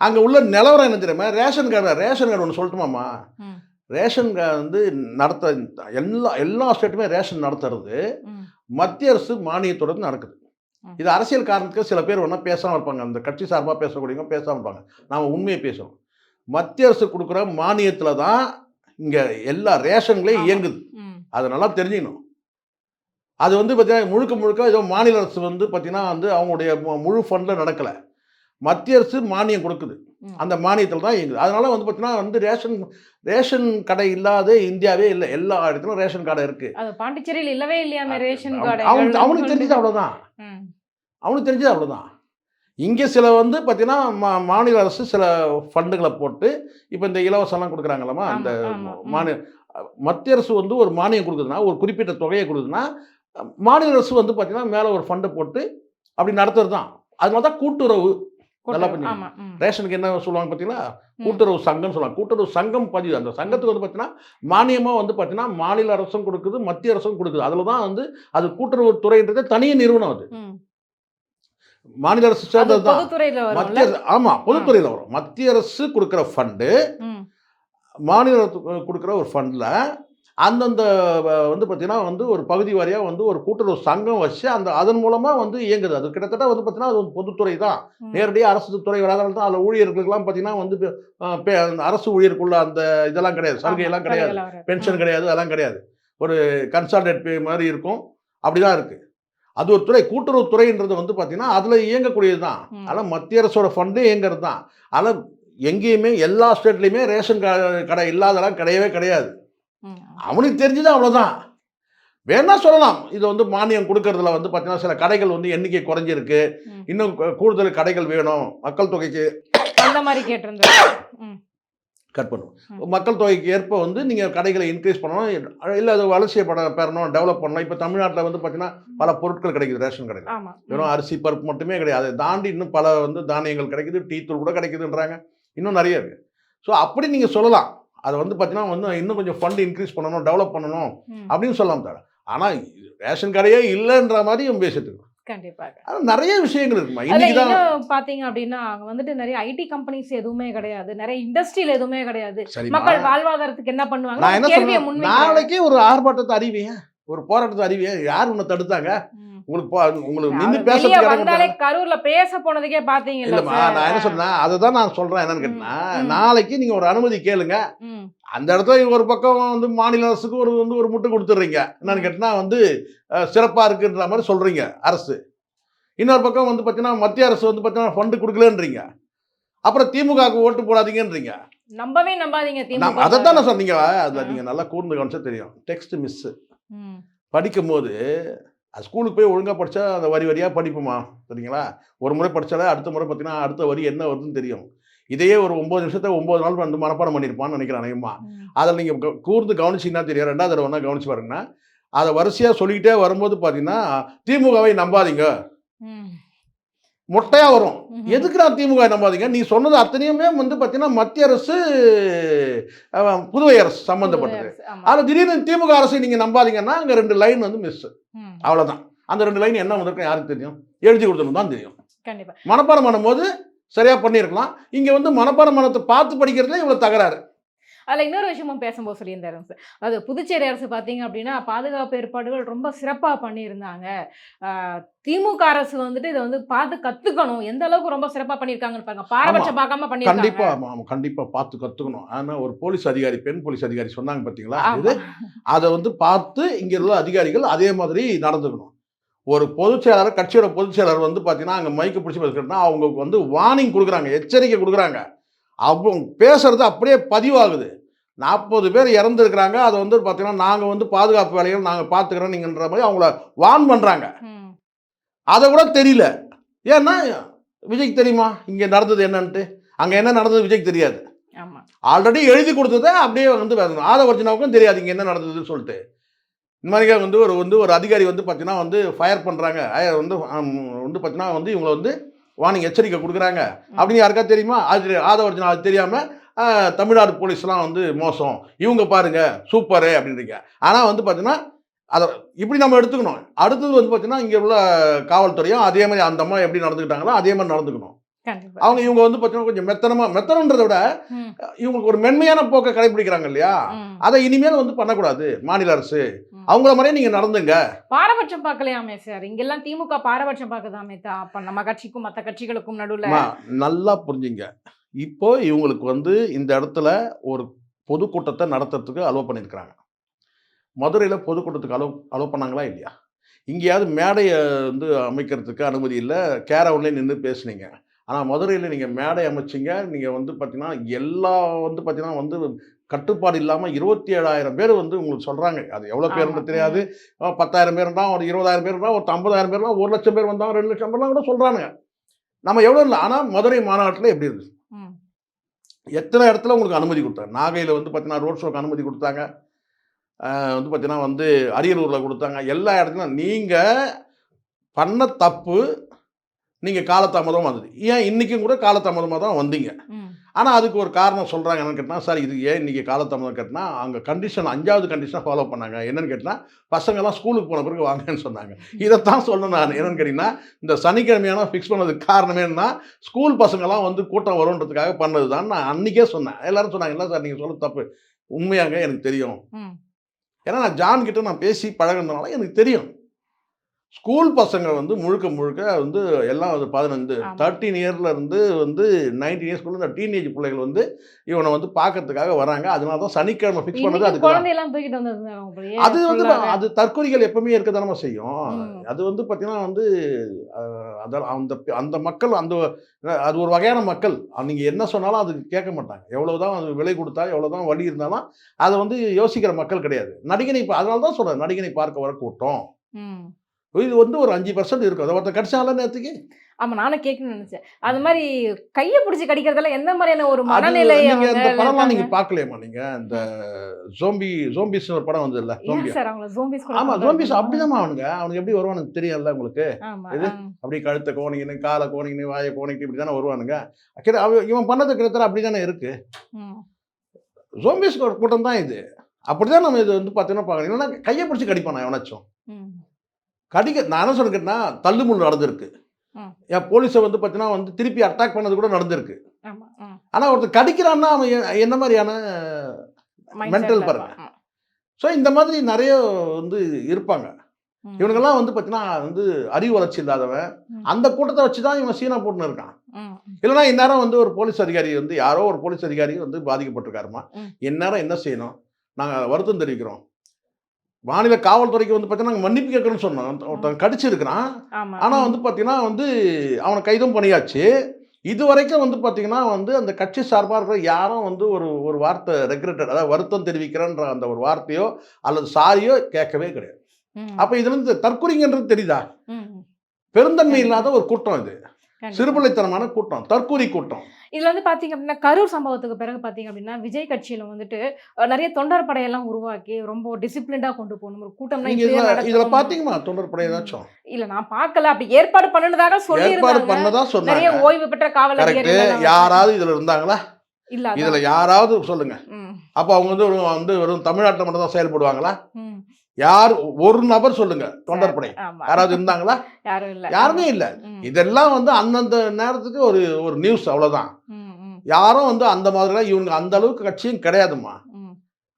அங்கே உள்ள நிலவரம் என்ன தெரியாம ரேஷன் கார்டு ரேஷன் கார்டு ஒன்று சொல்லட்டுமாம்மா. ரேஷன் கார்டு வந்து நடத்த எல்லா எல்லா ஸ்டேட்டுமே ரேஷன் நடத்துறது. மத்திய அரசு மானியத்தோட நடக்குது. இது அரசியல் காரணத்துக்கு சில பேர் வேணால் பேசாமல் இருப்பாங்க அந்த கட்சி சார்பாக பேசக்கூடியவங்க பேசாமல் இருப்பாங்க நாம் உண்மையை பேசணும் மத்திய அரசு கொடுக்குற மானியத்தில் தான் இங்கே எல்லா ரேஷன்களையும். இயங்குது. அதை நல்லா தெரிஞ்சுக்கணும் அது வந்து பார்த்தீங்கன்னா முழுக்க முழுக்க ஏதோ மாநில அரசு வந்து பார்த்தீங்கன்னா வந்து அவங்களுடைய முழு ஃபண்டில் நடக்கலை. மத்திய அரசு மானியம் கொடுக்குது. அந்த மானியத்தில் தான் இயங்குது. அதனால வந்து பார்த்தீங்கன்னா வந்து ரேஷன் ரேஷன் கடை இல்லாத இந்தியாவே இல்லை. எல்லா இடத்துலையும் ரேஷன் கடை இருக்குது பாண்டிச்சேரியில் இல்லவே இல்லையாமே ரேஷன் கார்டு அவனுக்கு அவனுக்கு தெரிஞ்சது அவ்வளோதான். அவனுக்கு தெரிஞ்சது அவ்வளோதான் இங்கே சில வந்து பார்த்தீங்கன்னா மா மாநில அரசு சில ஃபண்டுகளை போட்டு இப்போ இந்த இலவசம்லாம் கொடுக்குறாங்களாமா ஆமா, அந்த. மாநில மத்திய அரசு வந்து ஒரு மானியம் கொடுக்குதுன்னா ஒரு குறிப்பிட்ட தொகையை கொடுக்குதுன்னா மாநில அரசு வந்து பார்த்தீங்கன்னா மேலே ஒரு ஃபண்டை போட்டு அப்படி நடத்துறது தான் அதனால தான் கூட்டுறவு நல்லா. பண்ணி-. ரேஷனுக்கு என்ன சொல்லுவாங்க பார்த்தீங்களா. கூட்டுறவு சங்கம்னு சொல்லுவாங்க கூட்டுறவு சங்கம் பதிவு அந்த சங்கத்துக்கு வந்து பார்த்தீங்கன்னா மானியமாக வந்து பார்த்தீங்கன்னா மாநில அரசும் கொடுக்குது மத்திய அரசும் கொடுக்குது அதில் தான் வந்து அது கூட்டுறவு துறைன்றது தனிய நிறுவனம் அது. மாநில அரசு சேர்ந்தது தான் மத்திய அரசு ஆமாம் பொதுத்துறையில் வரும் மத்திய அரசு கொடுக்குற ஃபண்டு. மாநில கொடுக்குற ஒரு ஃபண்டில் அந்தந்த வந்து பார்த்தீங்கன்னா வந்து ஒரு பகுதி வாரியாக வந்து ஒரு கூட்டுறவு சங்கம் வச்சு அந்த அதன் மூலமாக வந்து இயங்குது. அது கிட்டத்தட்ட வந்து பார்த்தீங்கன்னா அது பொதுத்துறை தான். நேரடியாக அரசு துறை வராதனால தான் அதில் ஊழியர்களுக்கெல்லாம் பார்த்தீங்கன்னா வந்து அரசு ஊழியருக்குள்ள அந்த இதெல்லாம் கிடையாது. சலுகையெல்லாம் கிடையாது. பென்ஷன் கிடையாது அதெல்லாம் கிடையாது. ஒரு கன்சால்டேட் பே மாதிரி இருக்கும். அப்படிதான் இருக்கு. அது ஒரு துறை கூட்டுறவு துறைன்றது வந்து பார்த்தீங்கன்னா அதில் இயங்கக்கூடியது தான். அதனால் மத்திய அரசோட ஃபண்டு இயங்கிறது தான். அதனால் எங்கேயுமே எல்லா ஸ்டேட்லேயுமே ரேஷன் கடை இல்லாதெல்லாம் கிடையவே கிடையாது. அவனுக்கு தெரிஞ்சது அவ்வளோதான் வேணா சொல்லலாம். இது வந்து மானியம் கொடுக்கறதுல வந்து பார்த்தீங்கன்னா சில கடைகள் வந்து எண்ணிக்கை குறைஞ்சிருக்கு. இன்னும் கூடுதல் கடைகள் வேணும். மக்கள் தொகைக்கு அந்த மாதிரி கேட்டிருந்தேன் ம். கட் பண்ணும் ம். மக்கள் தொகைக்கு ஏற்ப வந்து நீங்கள் கடைகளை இன்க்ரீஸ் பண்ணணும். இல்லை அது வளர்ச்சியை பட பெறணும் டெவலப் பண்ணணும். இப்போ தமிழ்நாட்டில் வந்து பார்த்தீங்கன்னா பல பொருட்கள் கிடைக்குது ரேஷன் கடையில். வெறும் அரிசி பருப்பு மட்டுமே கிடையாது. அதை தாண்டி இன்னும் பல வந்து தானியங்கள் கிடைக்குது. டீ தூள் கூட கிடைக்குதுன்றாங்க. இன்னும் நிறைய இருக்குது ஸோ அப்படி நீங்கள் சொல்லலாம். அதை வந்து பார்த்தீங்கன்னா வந்து இன்னும் கொஞ்சம் ஃபண்ட் இன்க்ரீஸ் பண்ணணும் டெவலப் பண்ணணும். அப்படின்னு சொல்லலாம் தர ஆனால் ரேஷன் கடையே இல்லைன்ற மாதிரி பேசிட்டு இருக்கான் கண்டிப்பாக. நிறைய விஷயங்கள் இருக்குமா? இன்னைக்கு பாத்தீங்க அப்படின்னா அங்க வந்துட்டு நிறைய ஐடி கம்பெனிஸ் எதுவுமே கிடையாது. நிறைய இண்டஸ்ட்ரியில எதுவுமே கிடையாது. மக்கள் வாழ்வாதாரத்துக்கு என்ன பண்ணுவாங்க. நாளைக்கே ஒரு ஆர்ப்பாட்டத்தை அறிவிங்க. ஒரு போராட்டத்தை அறிவிங்க யார் உன்னை தடுத்தாங்க. உங்களுக்கு உங்களுக்கு நின்று பேசுறதுக்கு. கரூர்ல பேச போனதுக்கே பாத்தீங்கல்ல இல்லம்மா? நான் என்ன சொல்றேன் அதை தான் நான் சொல்றேன் என்னன்னு கேட்டீங்கன்னா ம். நாளைக்கு நீங்க ஒரு அனுமதி கேளுங்க. அந்த இடத்துல ஒரு பக்கம் வந்து மாநில அரசுக்கு ஒரு வந்து ஒரு முட்டு கொடுத்துட்றீங்க என்னன்னு கேட்டினா வந்து சிறப்பா இருக்குன்ற மாதிரி சொல்றீங்க அரசு இன்னொரு பக்கம் வந்து பார்த்தீங்கன்னா மத்திய அரசு வந்து பார்த்தீங்கன்னா ஃபண்டு கொடுக்கலன்றீங்க அப்புறம் திமுகவுக்கு ஓட்டு போடாதீங்கன்றீங்க நம்பவே நம்பாதீங்க அதை தான் நான் சொன்னீங்க அதில் ஆ. நீங்கள் நல்லா கூர்ந்து கவனிச்சா தெரியும் டெக்ஸ்ட் மிஸ் ம். படிக்கும்போது ஸ்கூலுக்கு போய் ஒழுங்காக படித்தா அந்த வரி வரியாக படிப்போமா சரிங்களா ஒரு முறை படித்தாலே அடுத்த முறை பார்த்தீங்கன்னா அடுத்த வரி என்ன வருதுன்னு தெரியும். இதையே ஒரு ஒம்பது நிமிஷத்தை ஒம்பது நாள் வந்து மனப்பாடம் பண்ணியிருப்பான்னு நினைக்கிறேன் அநேகமாக. அதில் நீங்கள் கூர்ந்து கவனிச்சிங்கன்னா தெரியும். ரெண்டாவது தடவை வேணா கவனிச்சு பாருங்கன்னா அதை வரிசையாக சொல்லிக்கிட்டே வரும்போது பார்த்தீங்கன்னா திமுகவை நம்பாதீங்க. மொட்டையாக வரும். ம். எதுக்குடா திமுக நம்பாதீங்க நீ சொன்னது அத்தனையுமே வந்து பார்த்தீங்கன்னா மத்திய அரசு புதுவை அரசு சம்மந்தப்பட்டது. அதில் திடீர்னு திமுக அரசை நீங்கள் நம்பாதீங்கன்னா அங்கே ரெண்டு லைன் வந்து மிஸ். அவ்வளோதான் அந்த ரெண்டு லைன் என்ன வந்திருக்கும் யாருக்கு தெரியும்? எழுதி கொடுத்தணும் தான் தெரியும். கண்டிப்பா. மனப்பாடம் பண்ணும்போது சரியாக பண்ணியிருக்கலாம். இங்கே வந்து மனப்பாடம் மனத்தை பார்த்து படிக்கிறதுல இவ்வளோ தகராறு. அதுல இன்னொரு விஷயமும் பேசும்போது சொல்லியிருந்தாரு சார் அது புதுச்சேரி அரசு பாத்தீங்க அப்படின்னா பாதுகாப்பு ஏற்பாடுகள் ரொம்ப சிறப்பா பண்ணியிருந்தாங்க. திமுக அரசு வந்துட்டு இதை வந்து பார்த்து கத்துக்கணும். எந்த அளவுக்கு ரொம்ப சிறப்பா பண்ணியிருக்காங்கன்னு பாருங்க. பாரபட்சம் பார்க்காம பண்ணியிருக்காங்க. கண்டிப்பாக ஆமாம் கண்டிப்பாக பார்த்து கற்றுக்கணும் ஆனால் ஒரு போலீஸ் அதிகாரி பெண் போலீஸ் அதிகாரி சொன்னாங்க பார்த்தீங்களா. இது அதை வந்து பார்த்து இங்கே உள்ள அதிகாரிகள் அதே மாதிரி நடந்துக்கணும். ஒரு பொதுச் செயலாளர் கட்சியோட பொதுச் செயலாளர் வந்து பார்த்தீங்கன்னா அங்கே மைக்கு பிடிச்சி பேசுகிறதுனா அவங்களுக்கு வந்து வார்னிங் கொடுக்குறாங்க எச்சரிக்கை கொடுக்குறாங்க. அவங்க பேசுறது அப்படியே பதிவாகுது. நாற்பது பேர் இறந்துருக்குறாங்க. அதை வந்து பார்த்தீங்கன்னா நாங்கள் வந்து பாதுகாப்பு வேலைகள் நாங்கள் பார்த்துக்கிறோம் நீங்கன்ற மாதிரி அவங்கள வார்ன் பண்ணுறாங்க. அதை கூட தெரியல. ஏன்னா விஜய்க்கு தெரியுமா? இங்கே நடந்தது என்னன்ட்டு? அங்கே என்ன நடந்தது விஜய்க்கு தெரியாது. ஆல்ரெடி எழுதி கொடுத்ததை அப்படியே வந்து ஆதவர்ஜனாவுக்கும் தெரியாது இங்கே என்ன நடந்ததுன்னு சொல்லிட்டு. இந்த மாதிரி வந்து ஒரு வந்து ஒரு அதிகாரி வந்து பார்த்தீங்கன்னா வந்து ஃபயர் பண்ணுறாங்க வந்து வந்து பார்த்தீங்கன்னா வந்து இவங்களை வந்து வார்னிங் எச்சரிக்கை கொடுக்குறாங்க. அப்படின்னு யாருக்கா தெரியுமா? அது ஆதவர்ஜனா அது தெரியாமல் தமிழ்நாடு போலீஸ்லாம் வந்து மோசம். இவங்க பாருங்க சூப்பரு அப்படின்றீங்க. ஆனால் வந்து பார்த்தீங்கன்னா அதை இப்படி நம்ம எடுத்துக்கணும். அடுத்தது வந்து பார்த்தீங்கன்னா இங்கே உள்ள காவல்துறையும் அதே மாதிரி அந்த அம்மா எப்படி நடந்துக்கிட்டாங்களோ அதே மாதிரி நடந்துக்கணும். அவங்க இவங்க வந்து பார்த்தீங்கன்னா கொஞ்சம் மெத்தனமா மெத்தனன்றதை விட இவங்களுக்கு ஒரு மென்மையான போக்கை கடைபிடிக்கிறாங்க இல்லையா? அதை இனிமேல் வந்து பண்ணக்கூடாது மாநில அரசு. அவங்கள மாதிரியே நீங்க நடந்துங்க. பாரபட்சம் பார்க்கலையாமே சார் இங்கெல்லாம் திமுக பாரபட்சம் பார்க்குதாமே அப்ப நம்ம கட்சிக்கும் மத்த கட்சிகளுக்கும் நடுவுல. நல்லா புரிஞ்சுங்க. இப்போ இவங்களுக்கு வந்து இந்த இடத்துல ஒரு பொதுக்கூட்டத்தை நடத்துறதுக்கு அலோவ் பண்ணியிருக்கிறாங்க. மதுரையில் பொதுக்கூட்டத்துக்கு அலோவ் அலோவ் பண்ணாங்களா இல்லையா? இங்கேயாவது மேடையை வந்து அமைக்கிறதுக்கு அனுமதி இல்லை. கேரவுன்லேயே நின்று பேசுனீங்க. ஆனால் மதுரையில் நீங்கள் மேடை அமைச்சிங்க. நீங்கள் வந்து பார்த்தீங்கன்னா எல்லா வந்து பார்த்தீங்கன்னா வந்து கட்டுப்பாடு இல்லாமல் இருபத்தி ஏழாயிரம் பேர் வந்து உங்களுக்கு சொல்கிறாங்க அது எவ்வளோ பேருன்னு ஆமா. தெரியாது. பத்தாயிரம் பேர் இருந்தால் ஒரு இருபதாயிரம் பேர் இருந்தால் ஒரு ஐம்பதாயிரம் பேர் இருந்தால் ஒரு லட்சம் பேர் வந்தாங்க ரெண்டு லட்சம் பேர்லாம் கூட சொல்கிறாங்க நம்ம எவ்வளோ இல்லை. ஆனால் மதுரை மாநாட்டில் எப்படி இருக்கு ம், எத்தனை இடத்துல உங்களுக்கு அனுமதி கொடுத்தாங்க? நாகையில் வந்து பார்த்தீங்கன்னா ரோட் ஷோக்கு அனுமதி கொடுத்தாங்க. வந்து பார்த்தீங்கன்னா வந்து அரியலூரில் கொடுத்தாங்க. எல்லா இடத்துலையும் நீங்கள் பண்ண தப்பு நீங்கள் காலதாமதம் வந்தது ஏன் இன்றைக்கும் கூட காலதாமதமாக தான் வந்தீங்க? ஆனால் அதுக்கு ஒரு காரணம் சொல்கிறாங்க என்னன்னு கேட்டால் சார் இது ஏன் இன்றைக்கி காலதாமதம்? கேட்டினா அங்கே கண்டிஷன் அஞ்சாவது கண்டிஷனை ஃபாலோ பண்ணாங்க. என்னன்னு கேட்டால் பசங்கள்லாம் ஸ்கூலுக்கு போன பிறகு வாங்கன்னு சொன்னாங்க. இதைத்தான் சொல்லணும் நான். என்னன்னு கேட்டிங்கன்னா இந்த சனிக்கிழமையான ஃபிக்ஸ் பண்ணதுக்கு காரணம் என்னன்னா ஸ்கூல் பசங்கள்லாம் வந்து கூட்டம் வரும்ன்றதுக்காக பண்ணது தான் நான் அன்றைக்கே சொன்னேன். எல்லாரும் சொன்னாங்க இல்லை சார் நீங்கள் சொல்ல தப்பு. உண்மையாங்க எனக்கு தெரியும். ஏன்னா நான் ஜான் கிட்ட நான் பேசி பழகுனதுனால எனக்கு தெரியும். ஸ்கூல் பசங்க வந்து முழுக்க முழுக்க வந்து எல்லாம் வந்து பதினஞ்சு. தேர்ட்டீன் இயர்ல இருந்து வந்து நைன்டீன் இயர்ஸ்க்குள்ள இந்த டீனேஜ் பிள்ளைகள் வந்து இவனை வந்து பார்க்கறதுக்காக வராங்க அதனால தான் சனிக்கிழமை ஃபிக்ஸ் பண்ணது அதுக்கு அது வந்து. அது தற்கொலைகள் எப்பவுமே இருக்க தானே செய்யும். அது வந்து பார்த்தீங்கன்னா வந்து அத அந்த அந்த மக்கள் அந்த அது ஒரு வகையான மக்கள் நீங்கள் என்ன சொன்னாலும் அது கேட்க மாட்டாங்க எவ்வளவுதான் அது விலை கொடுத்தா எவ்வளவுதான் வழி இருந்தாலும் அதை வந்து யோசிக்கிற மக்கள் கிடையாது நடிகனை அதனால தான் சொல்கிறேன் நடிகனை பார்க்க வர கூட்டம். இது வந்து ஒரு அஞ்சு பர்சன்ட் இருக்கும் அதை ஒருத்தர் கடிச்சால நேரத்துக்கு ஆமா நானும் கேட்கணும்னு நினைச்சேன் அது மாதிரி கைய பிடிச்சி கடிக்கிறதுல எந்த மாதிரியான ஒரு மனநிலை நீங்க அவங்க இந்த படம்லாம் இருக்காங்க? நீங்க பார்க்கலையாமா நீங்க இந்த ஜோம்பி ஜோம்பிஸ் ஒரு படம் வந்ததுல்ல ஏன் ஜோம்பி சார் அவங்கள zombies கூட ஆமா compare ஜோம்பிஸ்? அப்படிதான் அவனுங்க அவனுக்கு எப்படி வருவானுங்க தெரியல உங்களுக்கு இது? ஆ. அப்படியே கழுத்தை கோணிக்கின்னு காலை கோணிக்கின்னு வாயை கோணிக்கிட்டு இப்படி தானே வருவானுங்க கிட்ட இவன் பண்ணது கிட்டத்தட்ட அப்படி தானே இருக்கு. ஜோம்பிஸ் கூட்டம் தான் இது அப்படிதான் நம்ம இது வந்து பார்த்தீங்கன்னா பார்க்கணும் இல்லைன்னா கையை பிடிச்சி கடிப்பானா எவனாச்சும். கடிக்க நான் என்ன சொல்ல கேட்டேன்னா தள்ளுமுள் நடந்திருக்கு. என் போலீஸை வந்து பார்த்தீங்கன்னா வந்து திருப்பி அட்டாக் பண்ணது கூட நடந்திருக்கு. ஆனால் ஒருத்தர் கடிக்கிறான்னா அவன் என்ன மாதிரியான Mindset Mental ல பாருங்க. ஸோ இந்த மாதிரி நிறைய வந்து இருப்பாங்க. இவனுங்கெல்லாம் வந்து பார்த்தீங்கன்னா வந்து அறிவு வளர்ச்சி இல்லாதவன். அந்த கூட்டத்தை வச்சு தான் இவன் சீனா போட்டுன்னு இருக்கான். இல்லைன்னா இந்நேரம் வந்து ஒரு போலீஸ் அதிகாரி வந்து யாரோ ஒரு போலீஸ் அதிகாரி வந்து பாதிக்கப்பட்டிருக்காருமா. இந்நேரம் என்ன செய்யணும் நாங்கள் வருத்தம் தெரிவிக்கிறோம் மாநில காவல்துறைக்கு வந்து பார்த்தீங்கன்னா நாங்கள் மன்னிப்பு கேட்கணும்னு சொன்னோம். ஒருத்தன் கடிச்சிருக்கிறான். ஆனால் வந்து பார்த்தீங்கன்னா வந்து அவனை கைதும் பண்ணியாச்சு. இது வரைக்கும் வந்து பார்த்தீங்கன்னா வந்து அந்த கட்சி சார்பாக இருக்கிற யாரும் வந்து ஒரு ஒரு வார்த்தை ரெக்ரெட்டட் அதாவது வருத்தம் தெரிவிக்கிறேன்ற அந்த ஒரு வார்த்தையோ அல்லது சாரியோ கேட்கவே கிடையாது. அப்போ இதுல இருந்து தற்கொலைங்கன்றது தெரியுதா. பெருந்தன்மை இல்லாத ஒரு கூட்டம் இது. சிறுபிள்ளைத்தனமான கூட்டம் தற்கூரி கூட்டம். இதுல வந்து பாத்தீங்க அப்படின்னா கரூர் சம்பவத்துக்கு பிறகு பாத்தீங்க அப்படின்னா விஜய் கட்சியில வந்துட்டு நிறைய தொண்டர் படையெல்லாம் உருவாக்கி ரொம்ப டிசிப்ளின்டா கொண்டு போகணும். ஒரு இப்படியே இதுல. பாத்தீங்களா தொண்டர் படை ஏதாச்சும்? இல்ல நான் பார்க்கல அப்படி ஏற்பாடு பண்ணுனதாக சொல்லி ஏற்பாடு பண்ணதா நிறைய சொன்னாங்க ஓய்வு பெற்ற காவல் கரெக்ட் அதிகாரிகள் எல்லாம் யாராவது இதுல இருந்தாங்களா? இல்ல. இதுல யாராவது சொல்லுங்க. அப்போ அவங்க வந்து வந்து வெறும் தமிழ்நாட்டில் மட்டும் தான் செயல்படுவாங்களா. யார் ஒரு நபர் சொல்லுங்க தொண்டர் படை ஆமா. யாராவது இருந்தாங்களா? யாரும் இல்ல. இதெல்லாம் வந்து அந்தந்த நேரத்துக்கு ஒரு ஒரு நியூஸ் அவ்வளவுதான். யாரும் வந்து அந்த மாதிரிலாம் இவங்க அந்த அளவுக்கு கட்சியும் கிடையாதும்மா. ம்.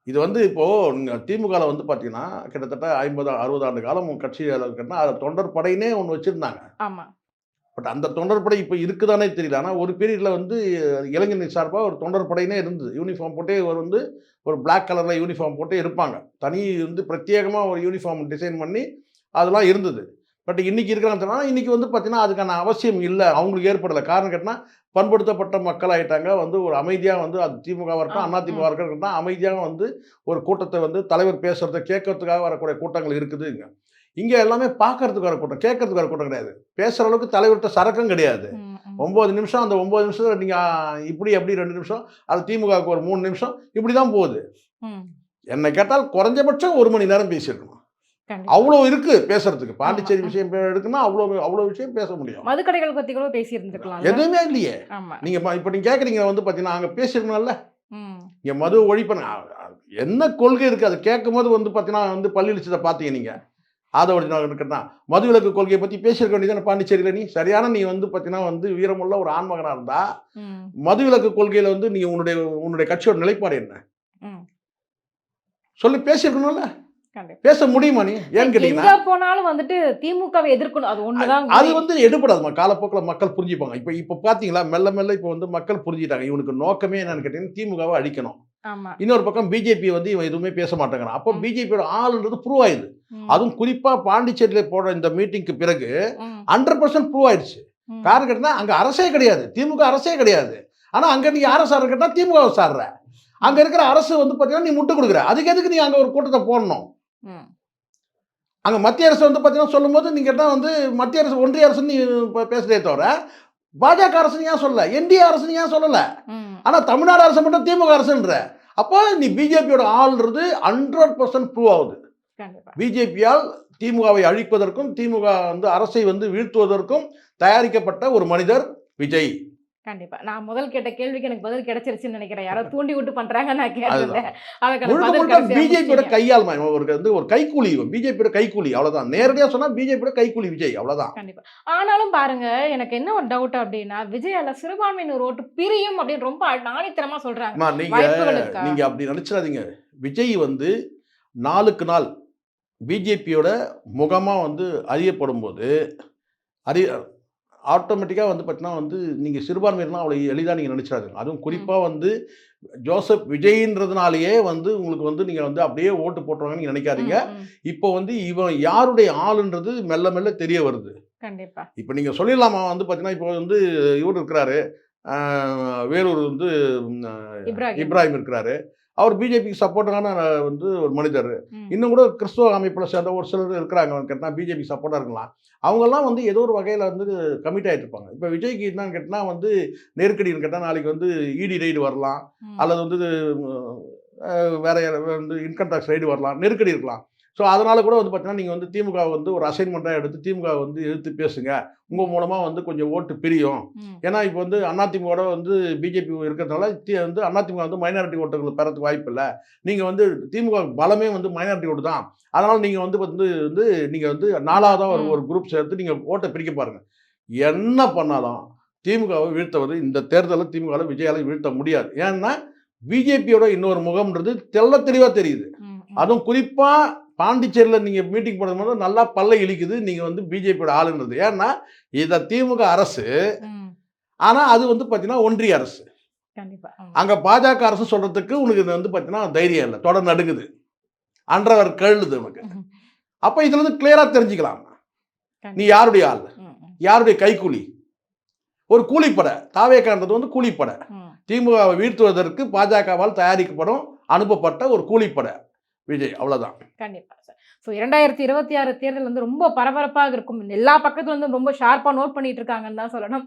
இது வந்து இப்போ நீங்க திமுகவில் வந்து பார்த்தீங்கன்னா கிட்டத்தட்ட ஐம்பது அறுபது ஆண்டு காலம் கட்சி அது தொண்டர் படையினே ஒன்று வச்சிருந்தாங்க பட் அந்த தொண்டர் படை இப்போ இருக்குதானே தெரியல. ஆனால் ஒரு பீரியடில் வந்து இளைஞர் சார்பாக ஒரு தொண்டர் படையினே இருந்தது. யூனிஃபார்ம் போட்டே ஒரு வந்து ஒரு Black கலரில் யூனிஃபார்ம் போட்டே இருப்பாங்க. தனி வந்து பிரத்யேகமாக ஒரு யூனிஃபார்ம் டிசைன் பண்ணி அதெல்லாம் இருந்தது. பட் இன்னைக்கு இருக்கிறாங்கன்னா இன்னைக்கு வந்து பார்த்தீங்கன்னா அதுக்கான அவசியம் இல்லை. அவங்களுக்கு ஏற்படலை. காரணம் கேட்டால் பண்படுத்தப்பட்ட மக்கள் ஆயிட்டாங்க. வந்து ஒரு அமைதியாக வந்து அது திமுக இருக்கட்டும் திமுக இருக்கட்டும் அமைதியாக வந்து ஒரு கூட்டத்தை வந்து தலைவர் பேசுறதை கேட்கறதுக்காக வரக்கூடிய கூட்டங்கள் இருக்குது இங்க எல்லாமே பார்க்கறதுக்கு வர கூட்டம் கேட்கறதுக்கு வர கூட்டம் கிடையாது. பேசுகிற அளவுக்கு தலைவர்கிட்ட சரக்கம் கிடையாது. ஒம்பது நிமிஷம் அந்த ஒம்பது நிமிஷத்தில் நீங்கள் இப்படி அப்படி ரெண்டு நிமிஷம் அது திமுகவுக்கு ஒரு மூணு நிமிஷம் இப்படி தான் போகுது. என்னை கேட்டால் குறைஞ்சபட்சம் ஒரு மணி நேரம் பேசியிருக்கணும். அவ்வளோ இருக்கு பேசுறதுக்கு. பாண்டிச்சேரி. விஷயம் எடுக்குன்னா அவ்வளோ அவ்வளோ விஷயம் பேச முடியும். மதுக்கடைகள் பத்தி கூட பேசி இருந்திருக்கலாம் எதுவுமே இல்லையே. நீங்க இப்ப நீங்க கேக்குறீங்க வந்து பாத்தீங்கன்னா அங்க பேசிருக்கணும்ல இங்க மது ஒழிப்பன என்ன கொள்கை இருக்கு? அதை கேட்கும் போது வந்து பாத்தீங்கன்னா வந்து பள்ளி இழிச்சதை பாத்தீங்க நீங்க. அதை இருக்கா மது விலக்கு கொள்கையை பத்தி பேசியிருக்க வேண்டியதானே பாண்டிச்சேரியில. நீ சரியான நீ வந்து பாத்தீங்கன்னா வந்து வீரமுள்ள ஒரு ஆண்மகனா இருந்தா ம். மது விலக்கு கொள்கையில வந்து நீ உன்னுடைய உன்னுடைய கட்சியோட நிலைப்பாடு என்ன? சொல்லி பேசியிருக்கணும்ல. பேச முடியுமா நீ? ஏன்னு கேட்டீங்கன்னா போனாலும் வந்துட்டு திமுகவை எதிர்க்கணும். அது ஒண்ணுதான் அது வந்து எடுபடாதுமா? காலப்போக்கில் மக்கள் புரிஞ்சுப்பாங்க. இப்போ இப்போ பார்த்தீங்களா மெல்ல மெல்ல இப்போ வந்து மக்கள் புரிஞ்சுட்டாங்க இவனுக்கு நோக்கமே என்னன்னு கேட்டீங்கன்னா திமுகவை அழிக்கணும். இன்னொரு பக்கம் பிஜேபி வந்து இவன் எதுவுமே பேச மாட்டேங்கிறான். அப்போ. பிஜேபியோட ஆளுன்றது ப்ரூவ் ஆயிடுது. அதுவும் குறிப்பா பாண்டிச்சேரியில போடுற இந்த மீட்டிங்க்கு பிறகு ஹண்ட்ரட் பர்சன்ட் ப்ரூவ் ஆயிடுச்சு. காரணம் கேட்டா அங்க அரசே கிடையாது. திமுக அரசே கிடையாது. ஆனா அங்க நீ யாரை சார் கேட்டா திமுக சாடுற அங்க இருக்கிற அரசு வந்து பாத்தீங்கன்னா நீ முட்டு கொடுக்குற. அதுக்கு எதுக்கு நீ அங்க ஒரு கூட்டத்தை போடணும். அங்க மத்திய அரசு வந்து பாத்தீங்கன்னா சொல்லும்போது நீங்க கேட்டா வந்து மத்திய அரசு ஒன்றிய அரசு நீ ப- பேசுறதே தவிர பாஜக அரசு ஏன் சொல்லல? என்டிஏ அரசு ஏன் சொல்லல. ஆனா தமிழ்நாடு அரசு மட்டும் திமுக அரசுன்ற. அப்போ நீ பிஜேபியோட ஆள்ன்றது ஹண்ட்ரட் பர்சன்ட் ப்ரூவ் ஆகுது. பிஜேபியால் திமுகவை அழிப்பதற்கும் திமுக வந்து அரசை வந்து வீழ்த்துவதற்கும் தயாரிக்கப்பட்ட ஒரு மனிதர் விஜய். கண்டிப்பா. நான் முதல் கேட்ட கேள்விக்கு எனக்கு பதில் கிடைச்சிருச்சுன்னு நினைக்கிறேன். யாரோ தூண்டி விட்டு பண்றாங்க நான் கடைசியா பிஜேபியோட. கையால் ஒரு வந்து ஒரு கைக்கூலி பிஜேபியோட கைக்கூலி அவ்வளவுதான். நேரடியா சொன்னா பிஜேபியோட கைக்கூலி விஜய் அவ்வளவுதான். கண்டிப்பா. ஆனாலும் பாருங்க எனக்கு என்ன ஒரு டவுட் அப்படின்னா விஜயால சிறுபான்மையினர் ஓட்டு பிரியும் அப்படின்னு ரொம்ப ஆணித்தரமா சொல்றாங்க. நீங்க நீங்க அப்படி நினைச்சிடாதீங்க. விஜய் வந்து நாளுக்கு நாள் பிஜேபியோட முகமா வந்து அறியப்படும் போது அறி ஆட்டோமேட்டிக்காக வந்து பார்த்தீங்கன்னா வந்து நீங்கள் சிறுபான்மையினா அவ்வளோ எளிதாக நீங்கள் நினச்சிடாதீங்க. அதுவும் குறிப்பாக வந்து ஜோசப் விஜய்ன்றதுனாலேயே வந்து உங்களுக்கு வந்து நீங்கள் வந்து அப்படியே ஓட்டு போட்டுருவாங்கன்னு நீங்கள் நினைக்காதீங்க. இப்போ வந்து இவன் யாருடைய ஆளுன்றது மெல்ல மெல்ல தெரிய வருது. கண்டிப்பா. இப்போ நீங்கள் சொல்லிடலாமா வந்து பார்த்தீங்கன்னா இப்போ வந்து இவர் இருக்கிறாரு. வேலூர் வந்து இப்ராஹிம் இருக்கிறாரு. அவர் பிஜேபிக்கு சப்போர்ட்டான வந்து ஒரு மனிதர். இன்னும் கூட கிறிஸ்துவ அமைப்பில் சேர்ந்த ஒரு சிலர் இருக்கிறாங்க கேட்டால் பிஜேபி சப்போர்ட்டாக இருக்கலாம். அவங்கெல்லாம் வந்து ஏதோ ஒரு வகையில் வந்து கமிட் ஆகிட்டு இருப்பாங்க. இப்போ விஜய்க்கு என்னன்னு கேட்டால் வந்து நெருக்கடின்னு கேட்டால் நாளைக்கு வந்து இடி ரைடு வரலாம். அல்லது வந்து வேற வந்து இன்கம் டேக்ஸ் ரைடு வரலாம். நெருக்கடி இருக்கலாம். ஸோ அதனால கூட வந்து பார்த்தீங்கன்னா நீங்கள் வந்து திமுக வந்து ஒரு அசைன்மெண்ட்டாக எடுத்து திமுக வந்து எதிர்த்து பேசுங்க. உங்கள் மூலமாக வந்து கொஞ்சம் ஓட்டு பிரியும். ஏன்னா இப்போ வந்து அதிமுகவோட வந்து பிஜேபி இருக்கிறதுனால தி- வந்து அதிமுக வந்து மைனாரிட்டி ஓட்டுகள் பெறதுக்கு வாய்ப்பு இல்லை. நீங்கள் வந்து திமுக பலமே வந்து மைனாரிட்டி ஓட்டு தான். அதனால் நீங்கள் வந்து வந்து வந்து நீங்கள் வந்து நாலாவதாக ஒரு. ஒரு குரூப் சேர்த்து நீங்கள் ஓட்டை பிரிக்க பாருங்க. என்ன பண்ணாலும் திமுகவை வீழ்த்தவது இந்த தேர்தலில் திமுகவில் விஜயால வீழ்த்த முடியாது. ஏன்னா பிஜேபியோட இன்னொரு முகம்ன்றது தெள்ள தெளிவாக தெரியுது. அதுவும் குறிப்பாக பாண்டிச்சேரியில் நீங்கள் மீட்டிங் போடும்போது நல்லா பல்ல இழிக்குது. நீங்கள் வந்து பிஜேபியோட ஆளுன்றது ஏன்னா இதை திமுக அரசு. ஆனால் அது வந்து பார்த்தீங்கன்னா ஒன்றிய அரசு. அங்கே பாஜக அரசு சொல்கிறதுக்கு உனக்கு இது வந்து பார்த்தீங்கன்னா தைரியம் இல்லை. தொடர் நடுங்குது. அன்றவர் கேளுது உனக்கு. அப்போ இதுல இருந்து கிளியராக தெரிஞ்சுக்கலாம். நீ. யாருடைய ஆள்? யாருடைய கைக்கூலி? ஒரு கூலிப்படை. தாவேக்கான்றது வந்து கூலிப்படை. திமுகவை வீழ்த்துவதற்கு பாஜகவால் தயாரிக்கப்படும் அனுப்பப்பட்ட ஒரு கூலிப்படை. விஜய் அவ்வளோதான் கண்டிப்பாக சார் ஸோ இரண்டாயிரத்தி இருபத்தி ஆறு தேர்தல் வந்து ரொம்ப பரபரப்பாக இருக்கும். எல்லா பக்கத்துல வந்து ரொம்ப ஷார்ப்பாக நோட் பண்ணிட்டு இருக்காங்கன்னு தான் சொல்லணும்.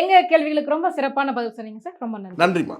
எங்கள் கேள்விகளுக்கு ரொம்ப சிறப்பான பதில் சொன்னீங்க சார் ரொம்ப நன்றி. நன்றிம்மா.